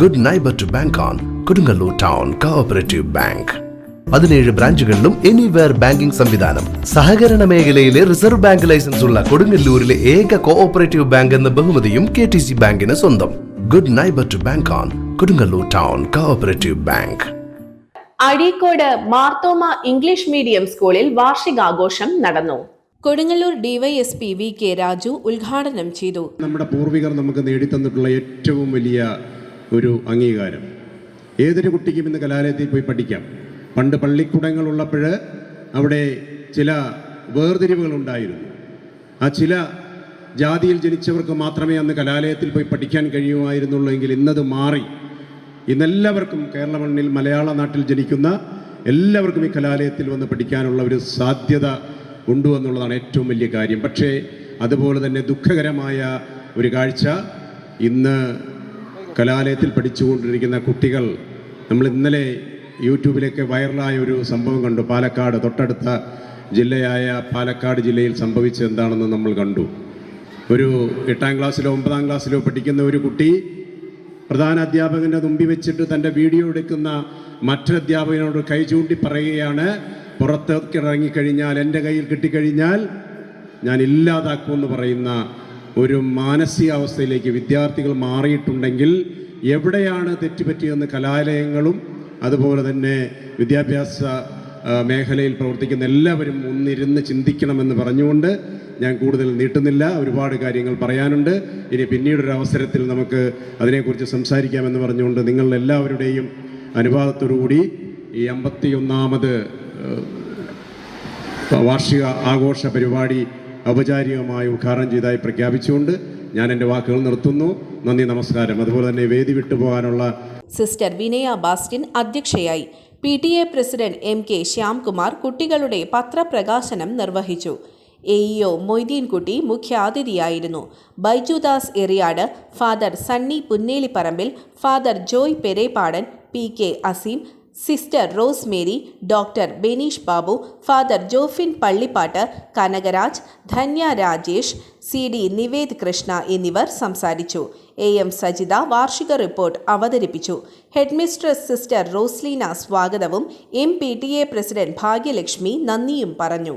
Good neighbour to bank on Kodungallur Town Cooperative Bank പതിനേഴ് ബ്രാഞ്ചുകളിലും anywhere banking സംവിധാനം. സഹകരണ മേഖലയിലെ റിസർവ് ബാങ്ക് ലൈസൻസ് ഉള്ള കൊടുങ്ങല്ലൂരിലെ ഏക കോഓപ്പറേറ്റീവ് ബാങ്ക് എന്ന ബഹുമതിയും കെ ടി സി ബാങ്കിന് സ്വന്തം. Good neighbour to bank on Kodungallur Town Cooperative Bank Azhikode Marthoma English medium സ്കൂളിൽ വാർഷികാഘോഷം നടന്നു. Kodungallur DYSP V K Raju ഉദ്ഘാടനം ചെയ്തു. നമ്മുടെ പൂർവികർ നമുക്ക് നേടിത്തന്നിട്ടുള്ള ഏറ്റവും വലിയ ഒരു അംഗീകാരം. ഏതൊരു കുട്ടിക്കും ഇന്ന് കലാലയത്തിൽ പോയി പഠിക്കാം. പണ്ട് പള്ളിക്കുടങ്ങൾ ഉള്ളപ്പോൾ അവിടെ ചില വേർതിരിവുകൾ ഉണ്ടായിരുന്നു. ആ ചില ജാതിയിൽ ജനിച്ചവർക്ക് മാത്രമേ അന്ന് കലാലയത്തിൽ പോയി പഠിക്കാൻ കഴിയുമായിരുന്നുള്ളൂ എങ്കിൽ ഇന്നത് മാറി. ഇന്നെല്ലാവർക്കും കേരള മണ്ണിൽ മലയാള നാട്ടിൽ ജനിക്കുന്ന എല്ലാവർക്കും ഈ കലാലയത്തിൽ വന്ന് പഠിക്കാനുള്ള ഒരു സാധ്യത ഉണ്ടു എന്നുള്ളതാണ് ഏറ്റവും വലിയ കാര്യം. പക്ഷേ അതുപോലെ തന്നെ ദുഃഖകരമായ ഒരു കാഴ്ച ഇന്ന് കലാലയത്തിൽ പഠിച്ചുകൊണ്ടിരിക്കുന്ന കുട്ടികൾ നമ്മൾ ഇന്നലെ യൂട്യൂബിലേക്ക് വൈറലായ ഒരു സംഭവം കണ്ടു. പാലക്കാട് തൊട്ടടുത്ത ജില്ലയായ പാലക്കാട് ജില്ലയിൽ സംഭവിച്ചത് എന്താണെന്ന് നമ്മൾ കണ്ടു. ഒരു എട്ടാം ക്ലാസ്സിലോ ഒമ്പതാം ക്ലാസ്സിലോ പഠിക്കുന്ന ഒരു കുട്ടി പ്രധാന അധ്യാപകന്റെ തുമ്പി വെച്ചിട്ട് തന്റെ വീഡിയോ എടുക്കുന്ന മറ്റൊരു അധ്യാപകനോട് കൈ ചൂണ്ടി പറയുകയാണ് പുറത്തേക്ക് ഇറങ്ങിക്കഴിഞ്ഞാൽ എന്റെ കയ്യിൽ കിട്ടിക്കഴിഞ്ഞാൽ ഞാൻ ഇല്ലാതാക്കുമെന്ന് പറയുന്ന ഒരു മാനസികാവസ്ഥയിലേക്ക് വിദ്യാർത്ഥികൾ മാറിയിട്ടുണ്ടെങ്കിൽ എവിടെയാണ് തെറ്റുപറ്റിയെന്ന് കലാലയങ്ങളും അതുപോലെ തന്നെ വിദ്യാഭ്യാസ മേഖലയിൽ പ്രവർത്തിക്കുന്ന എല്ലാവരും ഒന്നിരുന്ന് ചിന്തിക്കണമെന്ന് പറഞ്ഞുകൊണ്ട് ഞാൻ കൂടുതൽ നീട്ടുന്നില്ല. ഒരുപാട് കാര്യങ്ങൾ പറയാനുണ്ട്. ഇനി പിന്നീടൊരു അവസരത്തിൽ നമുക്ക് അതിനെക്കുറിച്ച് സംസാരിക്കാമെന്ന് പറഞ്ഞുകൊണ്ട് നിങ്ങളുടെ എല്ലാവരുടെയും അനുവാദത്തോടുകൂടി ഈ അമ്പത്തിയൊന്നാമത് വാർഷിക ആഘോഷ പരിപാടി ഔപചാരികമായി ഉദ്ഘാടനം ചെയ്തായി പ്രഖ്യാപിച്ചുകൊണ്ട് ഞാൻ എന്റെ വാക്കുകൾ നിർത്തുന്നു. നന്ദി നമസ്കാരം. അതുപോലെ തന്നെ വേദി വിട്ടുപോകാനുള്ള സിസ്റ്റർ വിനയ ബാസ്റ്റിൻ അധ്യക്ഷയായി. P T A president M K Shyamkumar കുട്ടികളുടെ പത്രപ്രകാശനം നിർവഹിച്ചു. A EO Moideenkutty മുഖ്യാതിഥിയായിരുന്നു. Baijudas Eriyad father Sunny Punnelipparambil father Joy Perepadan P K Azeem sister Rosemary doctor Benish Babu father Jofin Pallippattu Kanakaraj Dhanya Rajesh C D Nivedh Krishna എന്നിവർ സംസാരിച്ചു. A M Sajitha വാർഷിക report അവതരിപ്പിച്ചു. Headmistress sister Rosleena സ്വാഗതവും M P T A president Bhagyalakshmi നന്ദിയും പറഞ്ഞു.